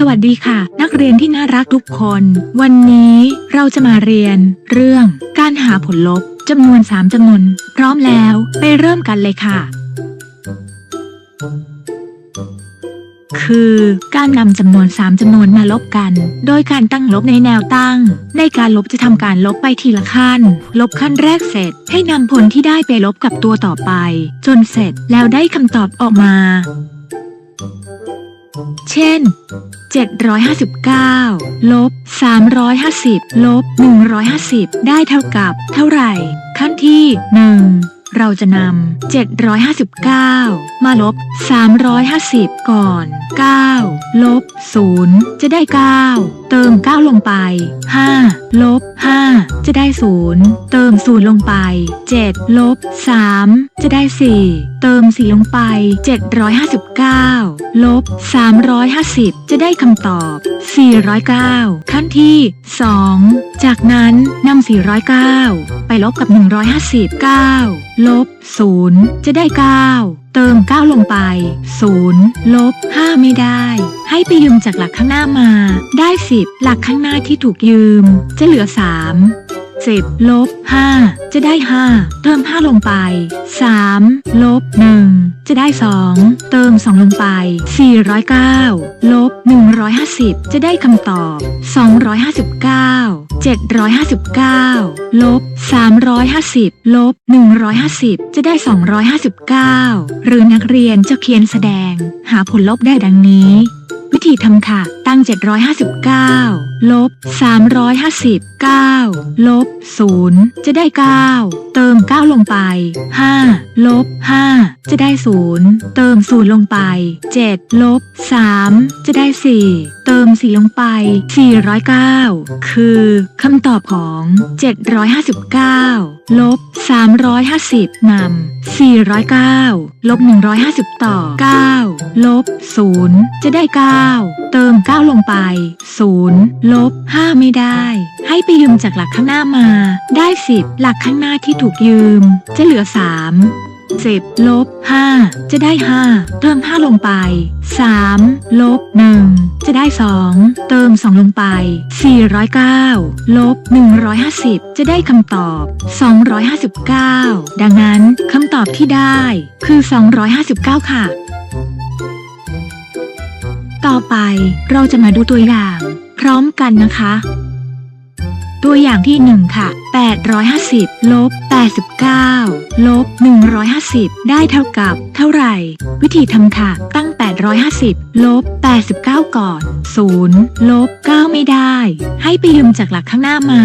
สวัสดีค่ะ นักเรียนที่น่ารักทุกคน วันนี้เราจะมาเรียน เรื่องการหาผลลบจำนวน 3จำนวน พร้อมแล้วไปเริ่มกันเลยค่ะ คือการนำจำนวน 3จำนวนมาลบกัน โดยการตั้งลบในแนวตั้ง ในการลบจะทำการลบไปทีละขั้น ลบขั้นแรกเสร็จ ให้นำผลที่ได้ไปลบกับตัวต่อไป จนเสร็จแล้วได้คำตอบออกมา เช่น 759 ลบ 350 ลบ 150 ได้เท่ากับ เท่าไหร่ ขั้นที่ 1 เราจะนำ 759 มาลบ 350 ก่อน 9 ลบ 0 จะได้ 9 เติม 9 ลงไป 5 ลบ 5 จะได้ 0 เติม 0 ลงไป 7 ลบ 3 จะได้ 4 เติม 4 ลงไป 7 5 9ลบ350 จะได้คำตอบ 409 ขั้นที่ 2 จากนั้นนำ409 ไปลบกับ 159 ลบ 0 จะได้ 9 เติม 9 ลงไป 0 ลบ 5 ไม่ได้ ให้ไปยืมจากหลักข้างหน้ามา ได้ 10 หลักข้างหน้าที่ถูกยืม จะเหลือ 3 10 ลบ 5 จะได้ 5 เติม 5 ลงไป 3 ลบ 1 จะได้ 2 เติม 2 ลงไป 409 ลบ 150 จะได้คำตอบ 259 759 ลบ 350 ลบ 150 จะได้ 259 หรือนักเรียนจะเขียนแสดง หาผลลบได้ดังนี้ วิธีทำค่ะ ตั้ง 759 ลบ 359 ลบ 0 จะได้ 9 เติม 9 ลงไป 5 ลบ 5 จะได้ 0 เติม 0 ลงไป 7 ลบ 3 จะได้ 4 เติม 4 ลงไป 409 คือคำตอบของ 759 ลบ 350 นำ 409 ลบ 150 ต่อ 9 ลบ 0 จะได้ 9 เติม 9ลงไป 0 ลบ 5 ไม่ได้ ให้ไปยืมจากหลักข้างหน้ามา ได้ 10 หลักข้างหน้าที่ถูกยืม จะเหลือ 3 10ลบ5จะได้ 5 เติม 5 ลงไป 3 ลบ 1 จะได้ 2 เติม 2 ลงไป 409 ลบ 150 จะได้คำตอบ 259 ดังนั้นคำตอบที่ได้คือ 259 ค่ะ ต่อไปเราจะมาดูตัวอย่าง พร้อมกันนะคะ ตัวอย่างที่ 1 ค่ะ 850 ลบ 89 ลบ 150 ได้เท่ากับ เท่าไหร่ วิธีทำค่ะ ตั้ง 850 ลบ 89 ก่อน 0 ลบ 9 ไม่ได้ ให้ไปยืมจากหลักข้างหน้ามา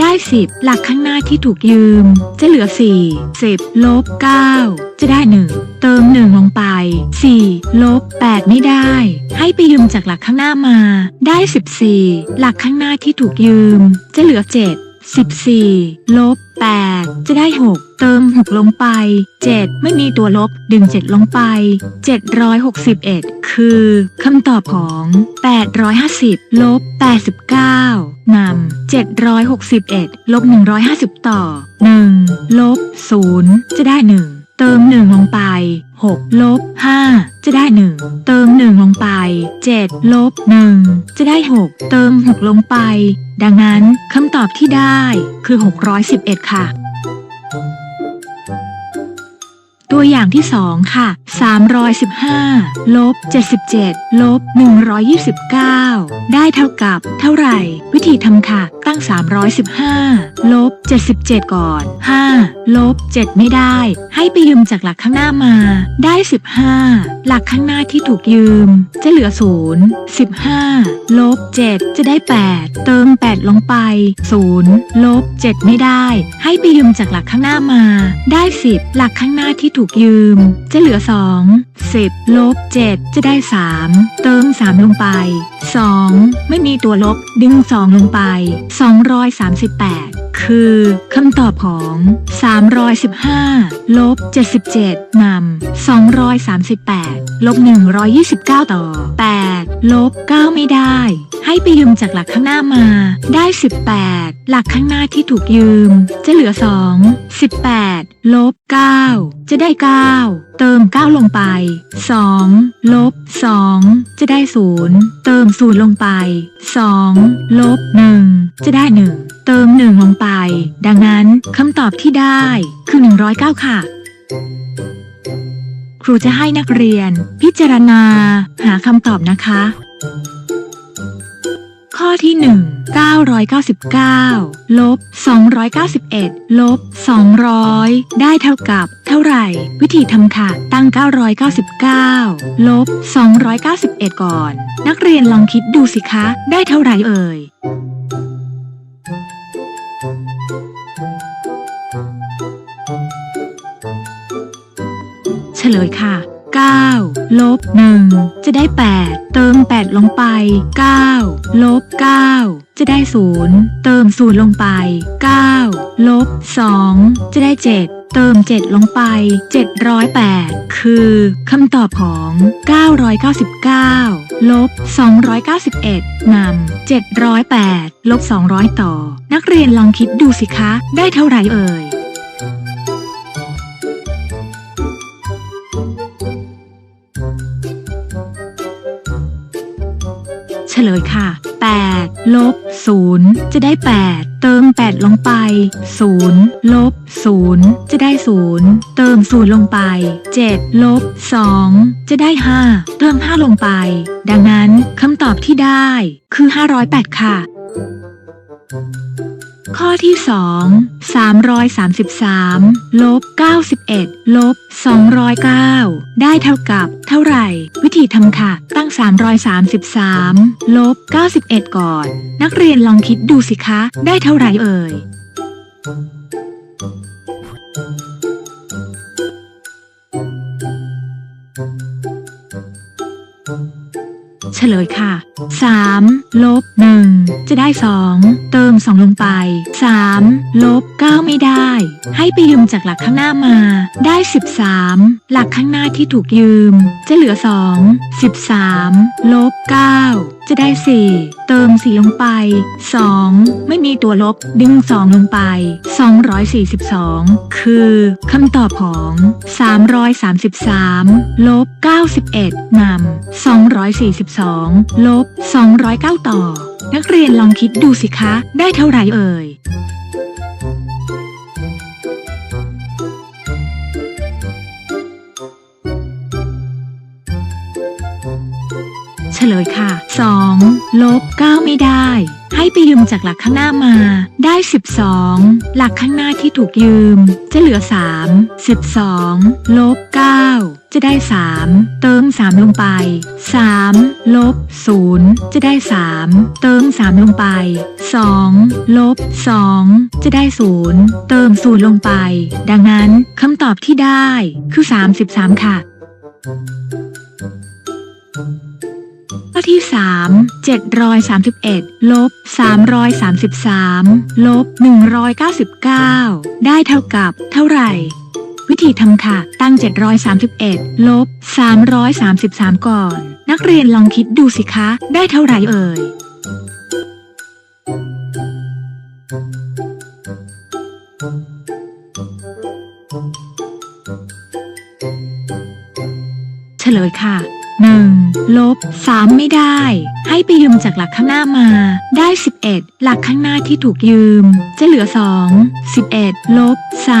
ได้ 10 หลักข้างหน้าที่ถูกยืม จะเหลือ 4 10 ลบ 9 จะได้ 1 เติม 1 ลงไป 4 ลบ 8 ไม่ได้ ให้ไปยืมจากหลักข้างหน้ามา ได้ 14 หลักข้างหน้าที่ถูกยืม จะเหลือ 7 14 ลบ 8 จะได้ 6 เติม 6 ลงไป 7 ไม่มีตัวลบ ดึง 7 ลงไป 761 คือคำตอบของ 850 ลบ 89นำ761 ลบ 150 ต่อ 1 ลบ 0 จะได้ 1 เติม 1 ลงไป 6 ลบ 5 จะได้ 1 เติม 1 ลงไป 7 ลบ 1 จะได้ 6 เติม 6 ลงไป ดังนั้นคำตอบที่ได้คือ 611 ค่ะ ตัวอย่างที่ 2 ค่ะ 315 ลบ 77 ลบ 129 ได้เท่ากับเท่าไหร่ วิธีทำค่ะ ตั้ง 315 ลบ 77 ก่อน 5 ลบ 7 ไม่ได้ ให้ไปยืมจากหลักข้างหน้ามา ได้ 15 หลักข้างหน้าที่ถูกยืม จะเหลือ 0 15 ลบ 7 จะได้ 8 เติม 8 ลงไป 0 ลบ 7 ไม่ได้ ให้ไปยืมจากหลักข้างหน้ามา ได้ 10 หลักข้างหน้าที่ถูกยืม จะเหลือ 2 10 ลบ 7 จะได้ 3 เติม 3 ลงไป 2 ไม่มีตัวลบ ดึง 2 ลงไป 238 คือคำตอบของ 315 ลบ 77 นำ 238 ลบ 129 ต่อ 8 ลบ 9 ไม่ได้ ให้ไปยืมจากหลักข้างหน้ามา ได้ 18 หลักข้างหน้าที่ถูกยืม จะเหลือ 2 18 ลบ 9 จะได้ 9 เติม 9 ลงไป 2 ลบ 2 จะได้ 0 เติม 0 ลงไป 2 ลบ 1 จะได้ 1 เติม 1 ลงไป ดังนั้นคำตอบที่ได้คือ 109 ค่ะครูจะให้นักเรียน พิจารณา หาคำตอบนะคะ ข้อที่ 1 999ลบ291ลบ200 ได้เท่ากับ เท่าไหร่ วิธีทำค่ะ ตั้ง 999ลบ291 ก่อน นักเรียนลองคิดดูสิคะ ได้เท่าไหร่เอ่ยเฉลยค่ะ 9 ลบ 1 จะได้ 8 เติม 8 ลงไป 9 ลบ 9 จะได้ 0 เติม 0 ลงไป 9 ลบ 2 จะได้ 7เติม 7 ลงไป 708 คือคำตอบของ 999 ลบ 291 นำ 708 ลบ 200 ต่อ นักเรียนลองคิดดูสิคะ ได้เท่าไหร่เอ่ย ลยค่ะ 8 ลบ 0 จะได้ 8 เติม 8 ลงไป 0 ลบ 0 จะได้ 0 เติม 0 ลงไป 7 ลบ 2 จะได้ 5 เติม 5 ลงไป ดังนั้นคำตอบที่ได้คือ 508 ค่ะ ข้อที่ 2 333ลบ91ลบ209 ได้เท่ากับเท่าไหร่ วิธีทำค่ะ ตั้ง 333ลบ91 ก่อน นักเรียนลองคิดดูสิคะ ได้เท่าไหร่เอ่ย เฉลยค่ะ 3 ลบ 1 จะได้ 2 เติม 2 ลงไป 3 ลบ 9 ไม่ได้ ให้ไปยืมจากหลักข้างหน้ามา ได้ 13 หลักข้างหน้าที่ถูกยืม จะเหลือ 2 13 ลบ 9 จะได้ 4 เติม 4 ลงไป 2 ไม่มีตัวลบ ดึง 2 ลงไป 242 คือคำตอบของ 333 ลบ 91นำ242 ลบ 209 ต่อ นักเรียนลองคิดดูสิคะ ได้เท่าไหร่เอ่ย เฉลยค่ะ 2 ลบ 9 ไม่ได้ ให้ไปยืมจากหลักข้างหน้ามา ได้ 12 หลักข้างหน้าที่ถูกยืม จะเหลือ 3 12 ลบ 9 จะได้ 3 เติม 3 ลงไป 3 ลบ 0 จะได้ 3 เติม 3 ลงไป 2 ลบ 2 จะได้ 0 เติม 0 ลงไป ดังนั้นคำตอบที่ได้คือ 33 ค่ะ ข้อที่ 3 731ลบ333ลบ199 ได้เท่ากับเท่าไหร่ วิธีทำค่ะ ตั้ง 731ลบ333 ก่อน นักเรียนลองคิดดูสิคะ ได้เท่าไหร่เอ่ยเฉลยค่ะ 1. ลบ 3 ไม่ได้ ให้ไปยืมจากหลักข้างหน้ามา ได้ 11 หลักข้างหน้าที่ถูกยืม จะเหลือ 2 11 ลบ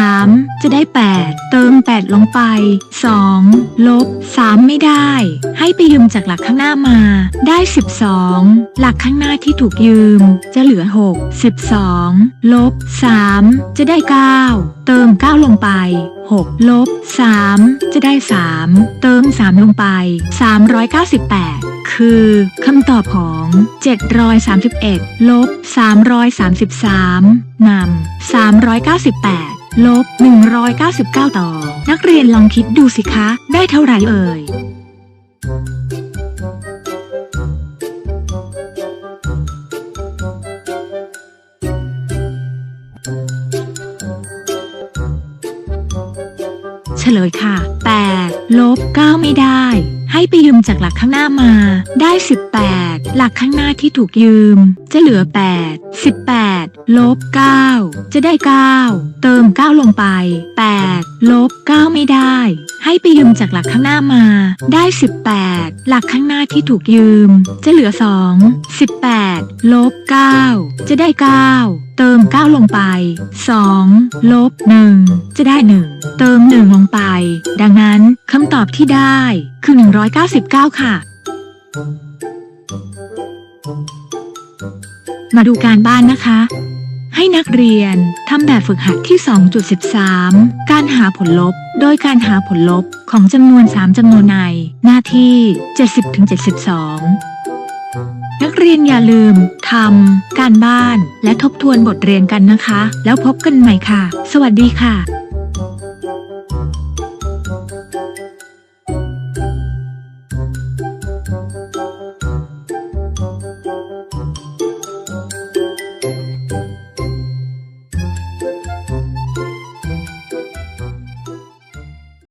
3 จะได้ 8 เติม 8 ลงไป 2 ลบ 3 ไม่ได้ ให้ไปยืมจากหลักข้างหน้ามา ได้ 12 หลักข้างหน้าที่ถูกยืม จะเหลือ 6 12 ลบ 3 จะได้ 9 เติม 9 ลงไป 6 ลบ 3 จะได้ 3 เติม 3 ลงไป398 คือคำตอบของ 731 ลบ 333 นำ 398 ลบ 199 ต่อ นักเรียนลองคิดดูสิคะ ได้เท่าไหร่เอ่ยเฉลยค่ะ 8 ลบ 9 ไม่ได้ ให้ไปยืมจากหลักข้างหน้ามา ได้ 18 หลักข้างหน้าที่ถูกยืม จะเหลือ 8 18ลบ9จะได้ 9 เติม 9 ลงไป 8ลบ9ไม่ได้ ให้ไปยืมจากหลักข้างหน้ามาได้ 18 หลักข้างหน้าที่ถูกยืม จะเหลือ 2 18ลบ9จะได้ 9 เติม 9 ลงไป 2ลบ1จะได้ 1 เติม 1 ลงไป ดังนั้นคำตอบที่ได้คือ 199 ค่ะ มาดูการบ้านนะคะ ให้นักเรียนทำแบบฝึกหัดที่ 2.13 การหาผลลบ โดยการหาผลลบของจำนวน 3จำนวนใน หน้าที่ 70-72นักเรียนอย่าลืมทำการบ้านและทบทวนบทเรียนกันนะคะ แล้วพบกันใหม่ค่ะ สวัสดีค่ะ